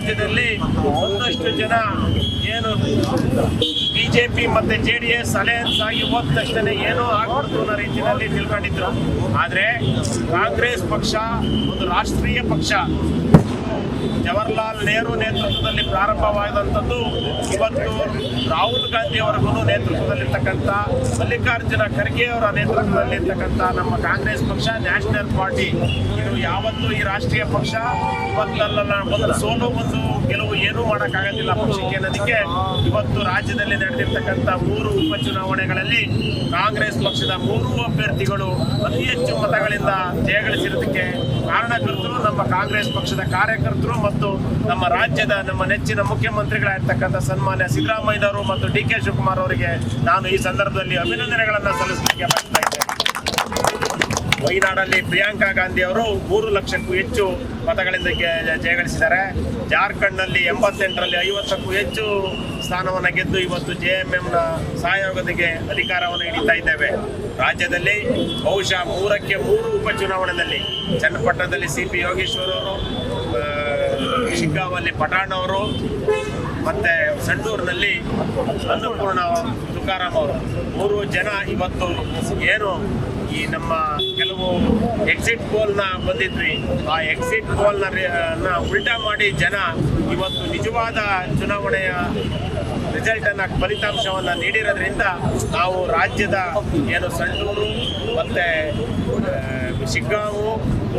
ರಾಜ್ಯದಲ್ಲಿ ಒಂದಷ್ಟು ಜನ ಏನು ಬಿಜೆಪಿ ಮತ್ತೆ ಜೆ ಡಿ ಎಸ್ ಅಲಯನ್ಸ್ ಆಗಿ ಹೋದ ತಕ್ಷಣ ಏನೋ ಆಗ್ಬಾರ್ದು ಅನ್ನೋ ರೀತಿಯಲ್ಲಿ ತಿಳ್ಕೊಂಡಿದ್ರು. ಆದರೆ ಕಾಂಗ್ರೆಸ್ ಪಕ್ಷ ಒಂದು ರಾಷ್ಟ್ರೀಯ ಪಕ್ಷ. ಜವಾಹರ್ಲಾಲ್ ನೆಹರು ನೇತೃತ್ವದಲ್ಲಿ ಪ್ರಾರಂಭವಾದಂಥದ್ದು ಇವತ್ತು ರಾಹುಲ್ ಗಾಂಧಿ ಅವರಿಗೂ ನೇತೃತ್ವದಲ್ಲಿರ್ತಕ್ಕಂಥ ಮಲ್ಲಿಕಾರ್ಜುನ ಖರ್ಗೆ ಅವರ ನೇತೃತ್ವದಲ್ಲಿರ್ತಕ್ಕಂಥ ನಮ್ಮ ಕಾಂಗ್ರೆಸ್ ಪಕ್ಷ, ನ್ಯಾಷನಲ್ ಪಾರ್ಟಿ. ಇದು ಯಾವತ್ತೂ ಈ ರಾಷ್ಟ್ರೀಯ ಪಕ್ಷ, ಇವತ್ತಲ್ಲ ಒಂದು ಸೋಲು, ಒಂದು ಗೆಲುವು ಏನೂ ಮಾಡೋಕ್ಕಾಗೋದಿಲ್ಲ ಪಕ್ಷಕ್ಕೆ ಅನ್ನೋದಕ್ಕೆ ಇವತ್ತು ರಾಜ್ಯದಲ್ಲಿ ನಡೆದಿರ್ತಕ್ಕಂಥ ಮೂರು ಉಪಚುನಾವಣೆಗಳಲ್ಲಿ ಕಾಂಗ್ರೆಸ್ ಪಕ್ಷದ ಮೂರು ಅಭ್ಯರ್ಥಿಗಳು ಅತಿ ಹೆಚ್ಚು ಮತಗಳಿಂದ ಜಯಗಳಿಸಿರೋದಕ್ಕೆ ಕಾರಣಕರ್ತರು ನಮ್ಮ ಕಾಂಗ್ರೆಸ್ ಪಕ್ಷದ ಕಾರ್ಯಕರ್ತರು ಮತ್ತು ನಮ್ಮ ರಾಜ್ಯದ ನಮ್ಮ ನೆಚ್ಚಿನ ಮುಖ್ಯಮಂತ್ರಿಗಳಾಗಿರ್ತಕ್ಕಂಥ ಸನ್ಮಾನ್ಯ ಸಿದ್ದರಾಮಯ್ಯನವರು ಮತ್ತು ಡಿ ಕೆ ಶಿವಕುಮಾರ್ ಅವರಿಗೆ ನಾನು ಈ ಸಂದರ್ಭದಲ್ಲಿ ಅಭಿನಂದನೆಗಳನ್ನು ಸಲ್ಲಿಸಲಿಕ್ಕೆ ಬಯಸ್ತಾ ವೈನಾಡಲ್ಲಿ ಪ್ರಿಯಾಂಕಾ ಗಾಂಧಿ ಅವರು ಮೂರು ಲಕ್ಷಕ್ಕೂ ಹೆಚ್ಚು ಮತಗಳಿಂದ ಜಯಗಳಿಸಿದ್ದಾರೆ. ಜಾರ್ಖಂಡ್ನಲ್ಲಿ ಎಂಬತ್ತೆಂಟರಲ್ಲಿ ಐವತ್ತಕ್ಕೂ ಹೆಚ್ಚು ಸ್ಥಾನವನ್ನು ಗೆದ್ದು ಇವತ್ತು ಜೆ ಎಂ ಎಂನ ಸಹಯೋಗದಿಗೆ ಅಧಿಕಾರವನ್ನು ಹಿಡಿತಾ ಇದ್ದೇವೆ. ರಾಜ್ಯದಲ್ಲಿ ಬಹುಶಃ ಮೂರಕ್ಕೆ ಮೂರು ಉಪಚುನಾವಣೆಯಲ್ಲಿ ಚನ್ನಪಟ್ಟಣದಲ್ಲಿ ಸಿ ಪಿ ಯೋಗೇಶ್ವರ್ ಅವರು ಶಿಗ್ಗಾಂವಲ್ಲಿ ಪಠಾಣ್ ಅವರು, ಮತ್ತೆ ಸಂಡೂರಿನಲ್ಲಿ ಅನ್ನಪೂರ್ಣ ತುಕಾರಾಮ್ ಅವರು. ಮೂರು ಜನ ಇವತ್ತು ಏನು ಈ ನಮ್ಮ ಕೆಲವು ಎಕ್ಸಿಟ್ ಪೋಲ್ನ ಬಂದಿದ್ವಿ. ಆ ಎಕ್ಸಿಟ್ ಪೋಲ್ನ ಉಲ್ಟಾ ಮಾಡಿ ಜನ ಇವತ್ತು ನಿಜವಾದ ಚುನಾವಣೆಯ ರಿಸಲ್ಟನ್ನು ಫಲಿತಾಂಶವನ್ನ ನೀಡಿರೋದ್ರಿಂದ ನಾವು ರಾಜ್ಯದ ಏನು ಸಂಡೂರು ಮತ್ತೆ ಶಿಗ್ಗಾವು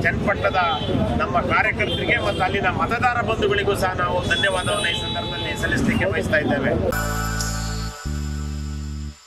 ಚನ್ನಪಟ್ಟದ ನಮ್ಮ ಕಾರ್ಯಕರ್ತರಿಗೆ ಮತ್ತು ಅಲ್ಲಿನ ಮತದಾರ ಬಂಧುಗಳಿಗೂ ಸಹ ನಾವು ಧನ್ಯವಾದವನ್ನು ಈ ಸಂದರ್ಭದಲ್ಲಿ ಸಲ್ಲಿಸಲಿಕ್ಕೆ ಬಯಸ್ತಾ ಇದ್ದೇವೆ.